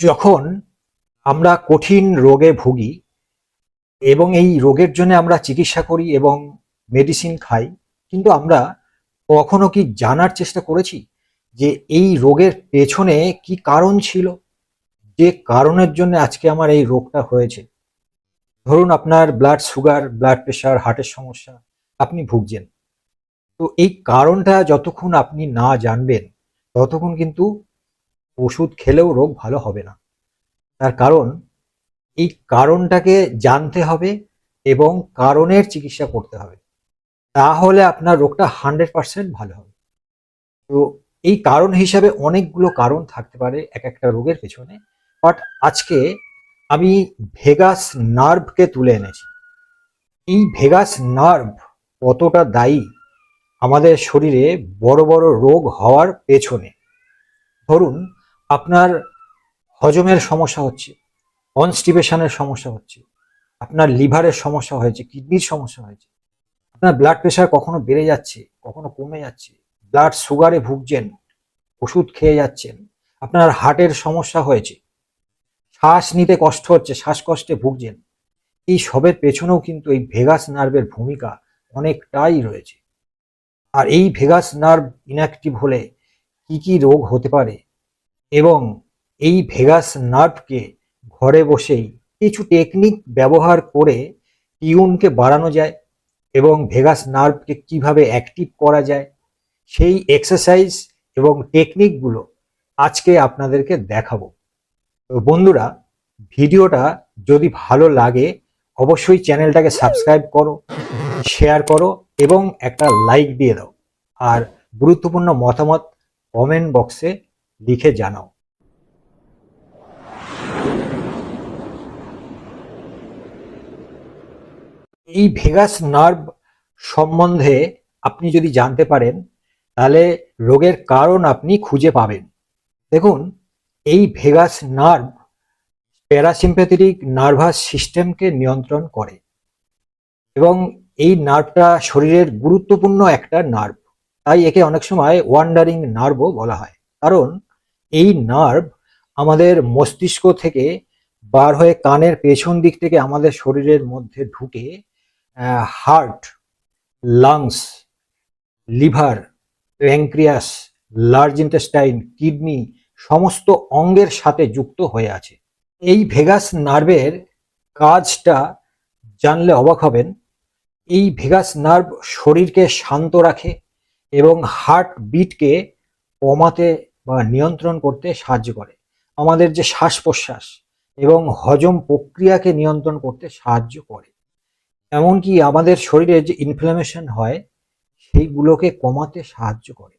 যখন আমরা কঠিন রোগে ভুগি এবং এই রোগের জন্য আমরা চিকিৎসা করি এবং মেডিসিন খাই, কিন্তু আমরা কখনো কি জানার চেষ্টা করেছি যে এই রোগের পেছনে কি কারণ ছিল? যে কারণের জন্য আজকে আমার এই রোগটা হয়েছে? ধরুন আপনার ব্লাড সুগার ব্লাড প্রেশার হার্টের সমস্যা, আপনি ভুগছেন। তো এই কারণটা যতক্ষণ আপনি না জানবেন, ততক্ষণ কিন্তু ওষুধ খেলেও রোগ ভালো হবে না। তার কারণ, এই কারণটাকে জানতে হবে এবং কারণের চিকিৎসা করতে হবে। তাহলে আপনার রোগটা হান্ড্রেড পার্সেন্ট ভালো হবে। তো এই কারণ হিসাবে অনেকগুলো কারণ থাকতে পারে এক একটা রোগের পেছনে। বাট আজকে আমি ভেগাস নার্ভকে তুলে এনেছি। এই ভেগাস নার্ভ কতটা দায়ী আমাদের শরীরে বড় বড় রোগ হওয়ার পেছনে? ধরুন আপনার হজমের সমস্যা হচ্ছে কনস্টিপেশনের সমস্যা হচ্ছে, আপনার লিভারের সমস্যা হয়েছে কিডনির সমস্যা হয়েছে, আপনার ব্লাড প্রেশার কখনো বেড়ে যাচ্ছে, কখনো কমে যাচ্ছে ব্লাড সুগারে ভুগছেন, ওষুধ খেয়ে যাচ্ছেন, আপনার হার্টের সমস্যা হয়েছে, শ্বাস নিতে কষ্ট হচ্ছে, শ্বাসকষ্টে ভুগছেন, এই সবের পেছনেও কিন্তু এই ভেগাস নার্ভের ভূমিকা অনেকটাই রয়েছে। আর এই ভেগাস নার্ভ ইনঅ্যাক্টিভ হলে কি কি রোগ হতে পারে এবং এই ভেগাস নার্ভকে ঘরে বসেই কিছু টেকনিক ব্যবহার করে টিউনকে বাড়ানো যায় এবং ভেগাস নার্ভকে কীভাবে অ্যাক্টিভ করা যায়, সেই এক্সারসাইজ এবং টেকনিকগুলো আজকে আপনাদেরকে দেখাবো। তো বন্ধুরা, ভিডিওটা যদি ভালো লাগে, অবশ্যই চ্যানেলটাকে সাবস্ক্রাইব করো শেয়ার করো এবং একটা লাইক দিয়ে দাও। আর গুরুত্বপূর্ণ মতামত কমেন্ট বক্সে লিখে জানাও। এই ভেগাস নার্ভ সম্বন্ধে আপনি যদি জানতে পারেন, তাহলে রোগের কারণ আপনি খুঁজে পাবেন। দেখুন, এই ভেগাস নার্ভ প্যারাসিম্প্যাথেটিক নার্ভাস সিস্টেমকে নিয়ন্ত্রণ করে এবং এই নার্ভটা শরীরের গুরুত্বপূর্ণ একটা নার্ভ। তাই একে অনেক সময় ওয়ান্ডারিং নার্ভও বলা হয়। কারণ এই নার্ভ আমাদের মস্তিষ্ক থেকে বার হয়ে কানের পেছন দিক থেকে আমাদের শরীরের মধ্যে ঢুকে heart lungs liver pancreas large intestine kidney সমস্ত অঙ্গের সাথে যুক্ত হয়ে আছে। এই ভেগাস নার্ভের কাজটা জানলে অবাক হবেন। এই ভেগাস নার্ভ শরীরকে শান্ত রাখে এবং হার্ট বিটকে কমাতে বা নিয়ন্ত্রণ করতে সাহায্য করে। আমাদের যে শ্বাস প্রশ্বাস এবং হজম প্রক্রিয়াকে নিয়ন্ত্রণ করতে সাহায্য করে। এমনকি আমাদের শরীরে যে ইনফ্লামেশন হয়, সেইগুলোকে কমাতে সাহায্য করে।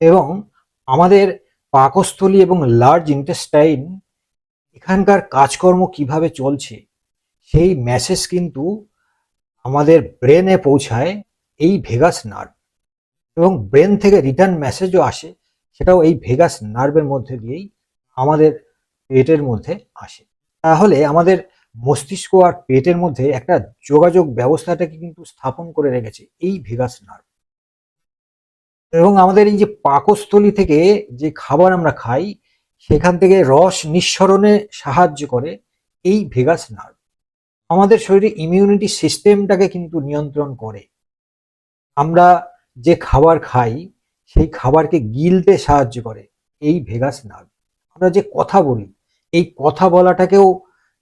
এবং আমাদের পাকস্থলী এবং লার্জ ইন্টেস্টাইন এখানকার কাজকর্ম কীভাবে চলছে, সেই মেসেজ কিন্তু আমাদের ব্রেনে পৌঁছায় এই ভেগাস নার্ভ এবং ব্রেন থেকে রিটার্ন মেসেজও আসে সেটাও এই ভেগাস নার্ভের মধ্যে দিয়েই আমাদের পেটের মধ্যে আসে। তাহলে আমাদের মস্তিষ্ক আর পেটের মধ্যে একটা যোগাযোগ ব্যবস্থাটাকে কিন্তু স্থাপন করে রেখেছে এই ভেগাস নার্ভ। এবং আমাদের এই যে পাকস্থলী থেকে যে খাবার আমরা খাই, সেখান থেকে রস নিঃসরণে সাহায্য করে এই ভেগাস নার্ভ। আমাদের শরীরে ইমিউনিটি সিস্টেমটাকে কিন্তু নিয়ন্ত্রণ করে। আমরা যে খাবার খাই সেই খাবারকে গিলতে সাহায্য করে এই ভেগাস নার্ভ আমরা যে কথা বলি, এই কথা বলাটাকেও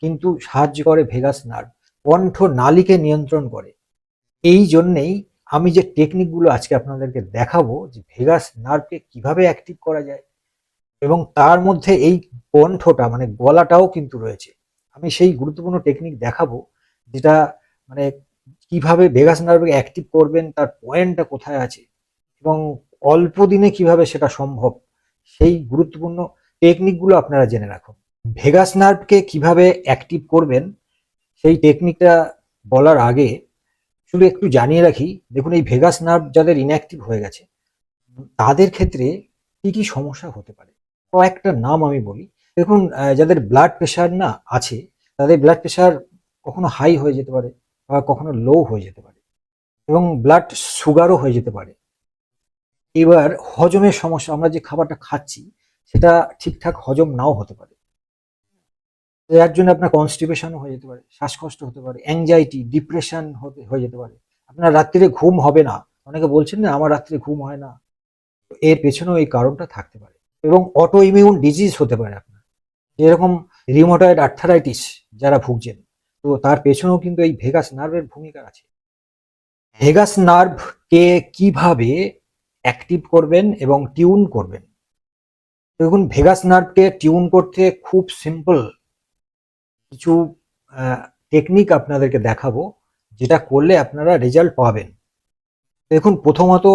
কিন্তু সাহায্য করে ভেগাস নার্ভ কণ্ঠ নালীকে নিয়ন্ত্রণ করে। এই জন্যেই আমি যে টেকনিকগুলো আজকে আপনাদেরকে দেখাবো যে ভেগাস নার্ভকে কীভাবে অ্যাক্টিভ করা যায় এবং তার মধ্যে এই কণ্ঠটা মানে গলাটাও কিন্তু রয়েছে। আমি সেই গুরুত্বপূর্ণ টেকনিক দেখাবো যেটা মানে কীভাবে ভেগাস নার্ভকে অ্যাক্টিভ করবেন, তার পয়েন্টটা কোথায় আছে এবং অল্প দিনে কীভাবে সেটা সম্ভব? সেই গুরুত্বপূর্ণ টেকনিকগুলো আপনারা জেনে রাখুন। ভেগাস নার্ভকে কীভাবে অ্যাক্টিভ করবেন, সেই টেকনিকটা বলার আগে শুধু একটু জানিয়ে রাখি, দেখুন এই ভেগাস নার্ভ যাদের ইনঅ্যাক্টিভ হয়ে গেছে, তাদের ক্ষেত্রে কি কি সমস্যা হতে পারে? কয়েকটা নাম আমি বলি। দেখুন যাদের ব্লাড প্রেশার না আছে, তাদের ব্লাড প্রেশার কখনো হাই হয়ে যেতে পারে বা কখনো লো হয়ে যেতে পারে এবং ব্লাড সুগারও হয়ে যেতে পারে। এবার হজমের সমস্যা, আমরা যে খাবারটা খাচ্ছি, সেটা ঠিকঠাক হজম নাও হতে পারে। যার জন্য আপনার কনস্টিপেশনও হয়ে যেতে পারে, শ্বাসকষ্ট হতে পারে অ্যাংজাইটি ডিপ্রেশন হতে, হয়ে যেতে পারে। আপনার রাত্রিরে ঘুম হবে না। অনেকে বলছেন না, আমার রাত্রে ঘুম হয় না। এর পেছনেও এই কারণটা থাকতে পারে। এবং অটো ইমিউন ডিজিজ হতে পারে আপনার। যেরকম রিমোটয়েড আর্থারাইটিস যারা ভুগছেন, তো তার পেছনেও কিন্তু এই ভেগাস নার্ভের ভূমিকা আছে। ভেগাস নার্ভকে কীভাবে অ্যাক্টিভ করবেন এবং টিউন করবেন। দেখুন ভেগাস নার্ভকে টিউন করতে খুব সিম্পল কিছু টেকনিক আপনাদেরকে দেখাবো, যেটা করলে আপনারা রেজাল্ট পাবেন। দেখুন, প্রথমত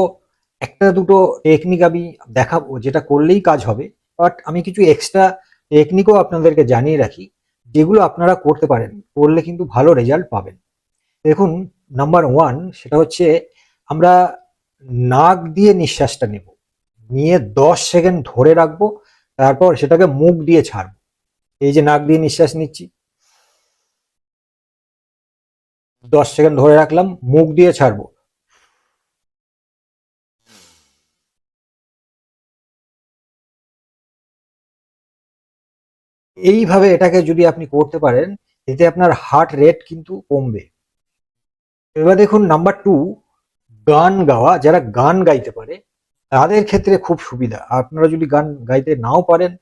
একটা দুটো টেকনিক আমি দেখাবো, যেটা করলেই কাজ হবে। বাট আমি কিছু এক্সট্রা টেকনিকও আপনাদেরকে জানিয়ে রাখি, যেগুলো আপনারা করতে পারেন, করলে কিন্তু ভালো রেজাল্ট পাবেন। দেখুন নাম্বার ওয়ান সেটা হচ্ছে আমরা নাক দিয়ে নিঃশ্বাসটা নেব। নিয়ে দশ সেকেন্ড ধরে রাখব, তারপর সেটাকে মুখ দিয়ে ছাড়বো। এই যে নাক দিয়ে নিঃশ্বাস নিচ্ছি। দশ সেকেন্ড ধরে রাখলাম, মুখ দিয়ে ছাড়বো। এইভাবে এটাকে যদি আপনি করতে পারেন, এতে আপনার হার্ট রেট কিন্তু কমবে। এবার দেখুন নাম্বার টু গান গাওয়া, যারা গান গাইতে পারে, তাদের ক্ষেত্রে খুব সুবিধা। আপনারা যদি গান গাইতে নাও পারেন,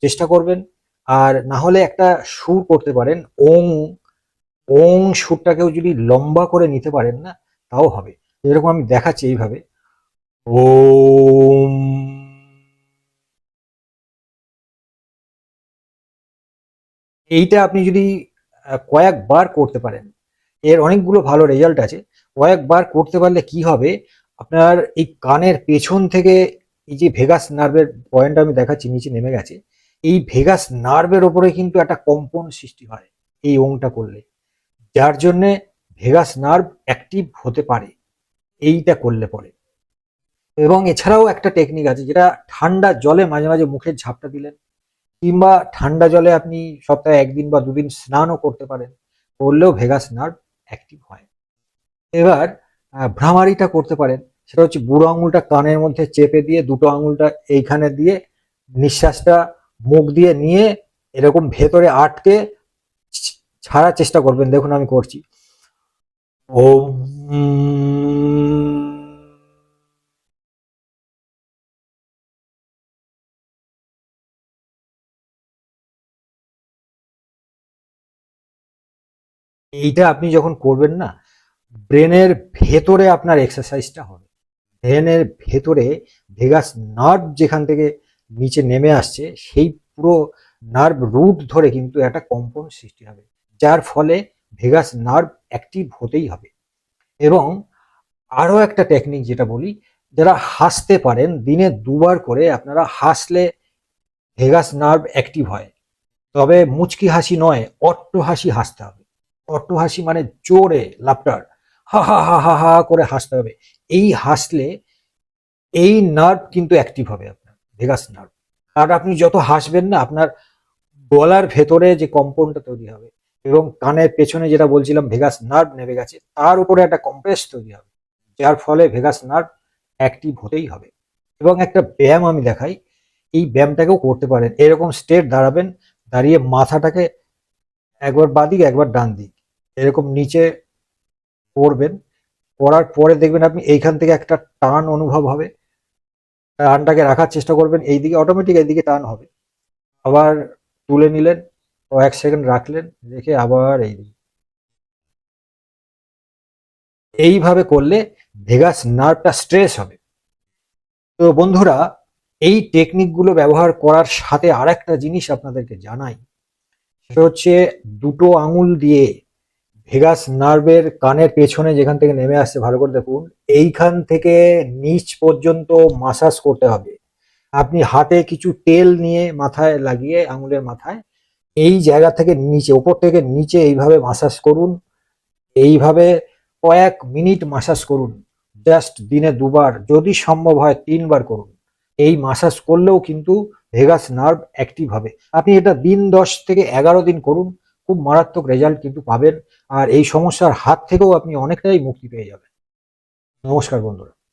চেষ্টা করবেন। আর না হলে একটা সুর করতে পারেন, ওং। ওং সুরটাকেও যদি লম্বা করে নিতে পারেন না, তাও হবে। এরকম আমি দেখাচ্ছি এইভাবে। ওম। এইটা আপনি যদি কয়েকবার করতে পারেন এর অনেকগুলো ভালো রেজাল্ট আছে। কয়েকবার করতে পারলে কি হবে? আপনার এই কানের পেছন থেকে এই যে ভেগাস নার্ভের পয়েন্ট আমি দেখাচ্ছি, নিচে নেমে গেছে, এই ভেগাস নার্ভের ওপরে কিন্তু একটা কম্পন সৃষ্টি হয় এই ওংটা করলে। যার জন্যে ভেগাস নার্ভ অ্যাক্টিভ হতে পারে, এইটা করলে পরে। এবং এছাড়াও একটা টেকনিক আছে, যেটা ঠান্ডা জলে মাঝে মাঝে মুখের ঝাপটা দিলেন, কিংবা ঠান্ডা জলে আপনি সপ্তাহে একদিন বা দুদিন স্নানও করতে পারেন, করলেও ভেগাস নার্ভ অ্যাক্টিভ হয়। এবার ভ্রামারিটা করতে পারেন। সেটা হচ্ছে বুড়ো আঙুলটা কানের মধ্যে চেপে দিয়ে, দুটো আঙুলটা এইখানে দিয়ে নিঃশ্বাসটা মুখ দিয়ে নিয়ে এরকম ভেতরে আটকে ছাড়ার চেষ্টা করবেন। দেখুন আমি করছি। ও এইটা আপনি যখন করবেন না, ব্রেনের ভেতরে আপনার এক্সারসাইজটা হবে। ব্রেনের ভেতরে ভেগাস নার্ভ যেখান থেকে নিচে নেমে আসছে, সেই পুরো নার্ভ রুট ধরে কিন্তু একটা কম্পন সৃষ্টি হবে, যার ফলে ভেগাস নার্ভ অ্যাক্টিভ হতেই হবে। এবং আরও একটা টেকনিক যেটা বলি, যারা হাসতে পারেন, দিনে দুবার করে আপনারা হাসলে ভেগাস নার্ভ অ্যাক্টিভ হয়। তবে মুচকি হাসি নয়, অট্ট হাসি হাসতে হবে। অট্ট হাসি মানে জোরে লাফটার হা হা হা হা হা করে হাসতে হবে। এই হাসলে এই নার্ভ কিন্তু অ্যাক্টিভ হবে আপনার ভেগাস নার্ভ আর আপনি যত হাসবেন না, আপনার গলার ভেতরে যে কম্পনটা তৈরি হবে এবং কানের পেছনে যেটা বলছিলাম ভেগাস নার্ভ নেমে গেছে, তার উপরে একটা কম্প্রেস তৈরি হবে, যার ফলে ভেগাস নার্ভ অ্যাক্টিভ হতেই হবে। এবং একটা ব্যায়াম আমি দেখাই, এই ব্যায়ামটাকেও করতে পারেন। এরকম স্টেট দাঁড়াবেন, দাঁড়িয়ে মাথাটাকে একবার বাদিক, একবার ডান দিক। এরকম নিচে পড়বেন করার পরে দেখবেন আপনি এইখান থেকে একটা টান অনুভব হবে। টানটাকে রাখার চেষ্টা করবেন, এইদিকে অটোমেটিক এইদিকে টান হবে। আবার তুলে নিলেন, ও এক সেকেন্ড রাখলেন, রেখে আবার এইদিকে। এইভাবে করলে ভেগাস নার্ভটা স্ট্রেস হবে। তো বন্ধুরা, এই টেকনিকগুলো ব্যবহার করার সাথে আরেকটা জিনিস আপনাদেরকে জানাই। সেটা হচ্ছে দুটো আঙুল দিয়ে ভেগাস নার্ভের কানের পেছনে যেখান থেকে নেমে আসছে, ভালো করে দেখুন, এইখান থেকে নিচ পর্যন্ত মাসাজ করতে হবে। আপনি হাতে কিছু তেল নিয়ে মাথায় লাগিয়ে, আঙুলের মাথায়, এই জায়গা থেকে নিচে, ওপর থেকে নিচে এইভাবে মাসাজ করুন। এইভাবে কয়েক মিনিট মাসাজ করুন। জাস্ট দিনে দুবার, যদি সম্ভব হয় তিনবার করুন। এই মাসাজ করলেও কিন্তু ভেগাস নার্ভ অ্যাক্টিভ হবে। আপনি এটা দিন দশ থেকে এগারো দিন করুন। খুব মারাত্মক রেজাল্ট কিন্তু পাবেন। আর এই সমস্যার হাত থেকেও আপনি অনেকটাই মুক্তি পেয়ে যাবেন। নমস্কার বন্ধুরা।